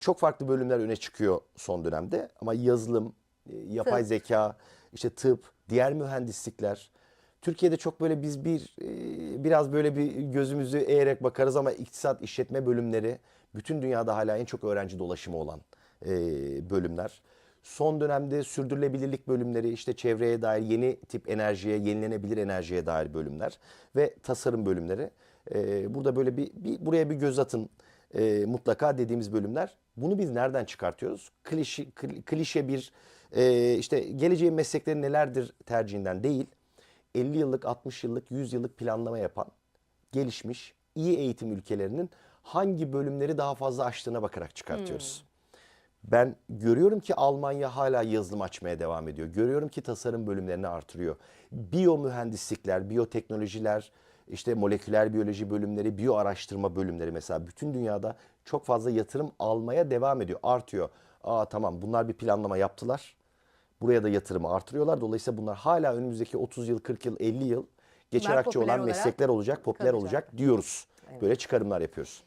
Çok farklı bölümler öne çıkıyor son dönemde ama yazılım, e, yapay Tıp. zeka, işte tıp, diğer mühendislikler. Türkiye'de çok böyle biz bir e, biraz böyle bir gözümüzü eğerek bakarız ama iktisat işletme bölümleri bütün dünyada hala en çok öğrenci dolaşımı olan e, bölümler. Son dönemde sürdürülebilirlik bölümleri, işte çevreye dair yeni tip enerjiye, yenilenebilir enerjiye dair bölümler ve tasarım bölümleri. Burada böyle bir, bir buraya bir göz atın e, mutlaka dediğimiz bölümler. Bunu biz nereden çıkartıyoruz? Klişe, kli- klişe bir e, işte geleceğin meslekleri nelerdir tercihinden değil. 50 yıllık, 60 yıllık, 100 yıllık planlama yapan, gelişmiş, iyi eğitim ülkelerinin hangi bölümleri daha fazla açtığına bakarak çıkartıyoruz. Ben görüyorum ki Almanya hala yazılım açmaya devam ediyor. Görüyorum ki tasarım bölümlerini artırıyor. Biyomühendislikler, biyoteknolojiler, işte moleküler biyoloji bölümleri, biyo araştırma bölümleri mesela bütün dünyada çok fazla yatırım almaya devam ediyor, artıyor. Aa tamam bunlar bir planlama yaptılar. Buraya da yatırımı artırıyorlar. Dolayısıyla bunlar hala önümüzdeki 30 yıl, 40 yıl, 50 yıl geçer akçe olan meslekler olacak, popüler kalacak. olacak diyoruz. Böyle çıkarımlar yapıyoruz.